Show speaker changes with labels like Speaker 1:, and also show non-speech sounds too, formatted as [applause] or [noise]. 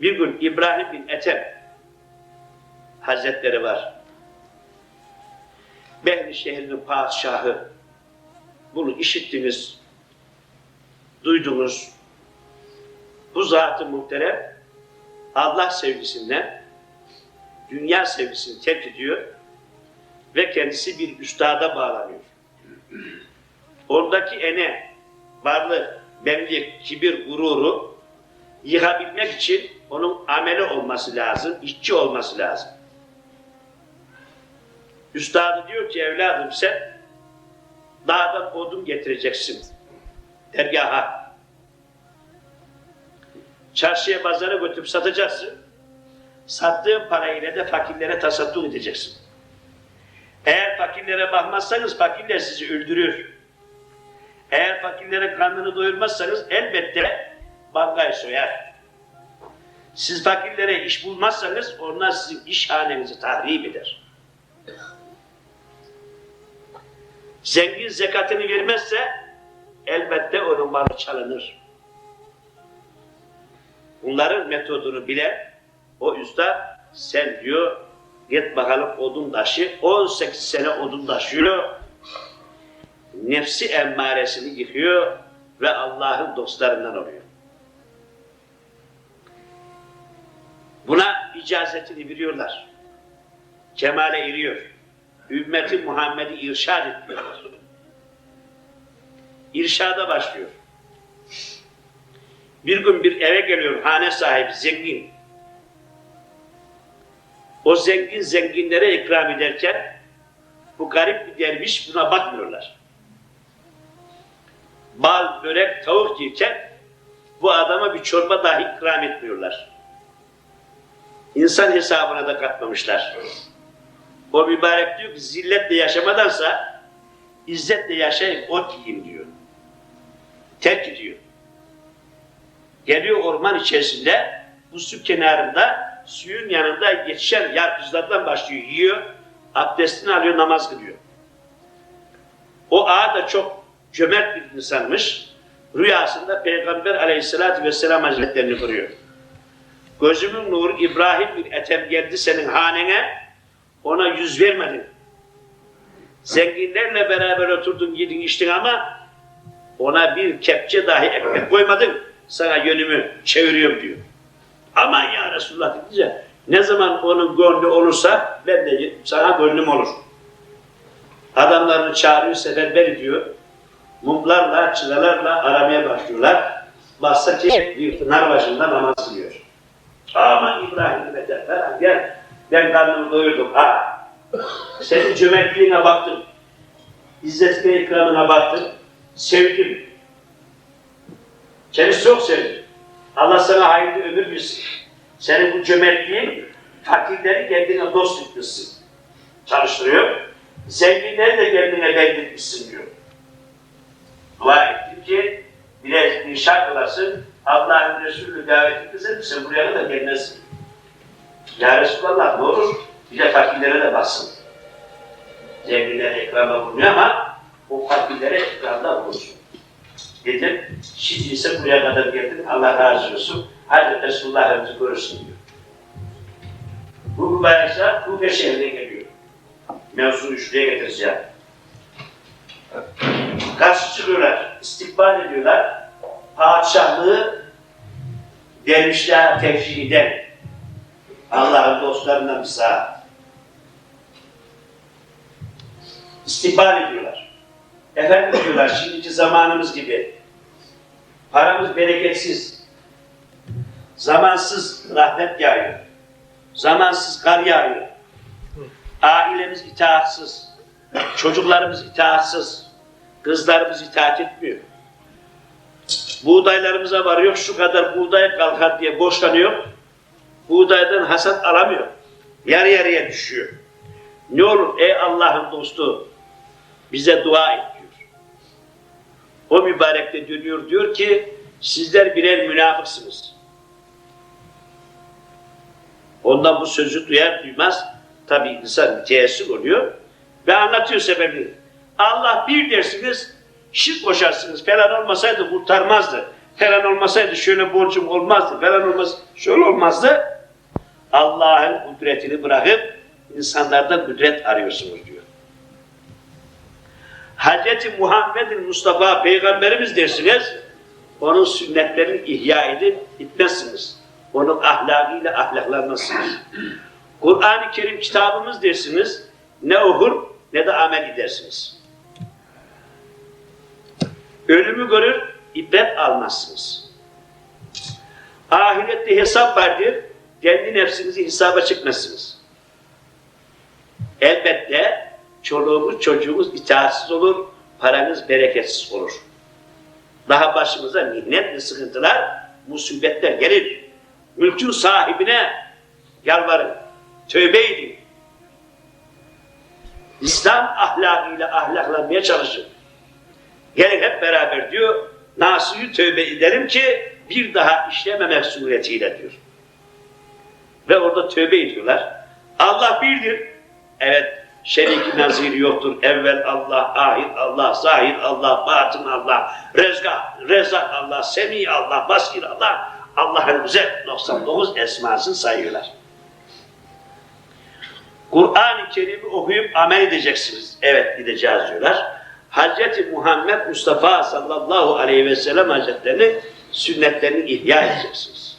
Speaker 1: Bir gün İbrahim bin Ethem Hazretleri var. Behri şehrinin padişahı. Bunu işittiniz, duydunuz. Bu zat-ı muhterem Allah sevgisinden dünya sevgisini terk ediyor ve kendisi bir üstada bağlanıyor. Oradaki ene, varlık, benlik, kibir, gururu yıkabilmek için onun ameli olması lazım, işçi olması lazım. Üstadı diyor ki evladım sen dağdan odun getireceksin dergaha. Çarşıya pazara götürüp satacaksın. Sattığın parayla de fakirlere tasadduk edeceksin. Eğer fakirlere bakmazsanız fakirler sizi öldürür. Eğer fakirlere karnını doyurmazsanız elbette bankayı soyar. Siz fakirlere iş bulmazsanız onlar sizin iş hanenizi tahrip eder. Zengin zekatını vermezse elbette onun malı çalınır. Bunların metodunu bilen o usta sen diyor git bakalım odun taşı 18 sene odun taşıyor nefsi emmaresini yıkıyor ve Allah'ın dostlarından oluyor. İcazetini veriyorlar. Kemale eriyor. Ümmeti Muhammed'i irşad etmiyorlar. İrşada başlıyor. Bir gün bir eve geliyor hane sahibi zengin. O zengin zenginlere ikram ederken bu garip bir derviş buna bakmıyorlar. Bal, börek, tavuk yerken bu adama bir çorba dahi ikram etmiyorlar. İnsan hesabına da katmamışlar. O mübarek diyor ki zilletle yaşamadansa izzetle yaşayıp ot yiyeyim diyor. Terk ediyor. Geliyor orman içerisinde bu su kenarında suyun yanında yetişen yarpızlardan başlıyor. Yiyor, abdestini alıyor, namaz kılıyor. O ağa da çok cömert bir insanmış. Rüyasında Peygamber aleyhissalatü vesselam hazretlerini kuruyor. Gözümün nuru İbrahim bir etem geldi senin hanene, ona yüz vermedin. Zenginlerle beraber oturdun yedin içtin ama ona bir kepçe dahi ekmek koymadın. Sana yönümü çeviriyorum diyor. Aman ya Resulullah deyince ne zaman onun gönlü olursa ben de sana gönlüm olur. Adamlarını çağırıyor seferber ediyor. Mumlarla, çıralarla aramaya başlıyorlar. Bassa ki bir pınar başında namaz kılıyor. Aman İbrahim Mete falan gel. Ben karnımı doyurdum. Ha. Senin cömertliğine baktım. İzzet ve ikramına baktım. Sevdim. Seni çok sevdim. Allah sana hayırlı ömür versin. Senin bu cömertliğin fakirleri kendine dost etmişsin. Çalıştırıyor. Zenginleri de kendine benzetmişsin diyor. Dua ettim ki biraz inşa olasın. Allah'ın Resulü davet etmesin misin? Buraya da gelmesin. Ya Resulallah ne olur? Bir de fakirlere de bassın. Zenginlere ikrama bulunuyor ama o fakirlere ikramda bulunsun. Dedim, şimdi ise buraya kadar geldin, Allah razı olsun. Hadi Resulullah önce görürsün diyor. Bu mübarekler Kufe şehrine geliyor. Mevzunu şuraya getireceğim. Karşı çıkıyorlar, istikbal ediyorlar. Padişahlığı dervişler tevşih eden Allah'ın dostlarından bir saat. İstikbal ediyorlar. Efendim diyorlar şimdiki zamanımız gibi. Paramız bereketsiz, zamansız rahmet yağıyor, zamansız kar yağıyor, ailemiz itaatsız, çocuklarımız itaatsız, kızlarımız itaat etmiyor. Buğdaylarımıza varıyor, şu kadar buğday kalkar diye boşlanıyor, buğdaydan hasat alamıyor, yarı yarıya düşüyor. Ne olur ey Allah'ın dostu bize dua et diyor. O mübarek de dönüyor diyor ki sizler birer münafıksınız. Ondan bu sözü duyar duymaz tabi insan bir teessür oluyor ve anlatıyor sebebini. Allah bir dersiniz şirk koşarsınız falan olmasaydı kurtarmazdı. Falan olmasaydı şöyle borcum olmazdı, falan olmaz, şöyle olmazdı. Allah'ın kudretini bırakıp insanlardan kudret arıyorsunuz diyor. Hz. Muhammed'in Mustafa Peygamberimiz dersiniz, onun sünnetlerini ihya edip gitmezsiniz. Onun ahlakıyla ahlaklanmazsınız. Kur'an-ı Kerim kitabımız dersiniz, ne okur ne de amel edersiniz. Ölümü görür, ibret almazsınız. Ahirette hesap vardır, kendi nefsinizi hesaba çıkmazsınız. Elbette çoluğumuz çocuğumuz itaatsiz olur, paranız bereketsiz olur. Daha başımıza minnet ve sıkıntılar, musibetler gelir. Mülkün sahibine yalvarın, tövbe edin. İslam ahlakıyla ahlaklanmaya çalışın. Gelin hep beraber diyor, nasuyu tövbe edelim ki bir daha işlememek suretiyle diyor. Ve orada tövbe ediyorlar. Allah birdir. Evet, şeriki [laughs] naziri yoktur. Evvel Allah, ahir Allah, zahir Allah, batın Allah, rezga, rezak Allah, semi Allah, basir Allah. Allah'ın bize 99 esmasını sayıyorlar. Kur'an-ı Kerim'i okuyup amel edeceksiniz. Evet edeceğiz diyorlar. Hz. Muhammed Mustafa sallallahu aleyhi ve sellem Hazretlerinin sünnetlerini ihya edeceksiniz.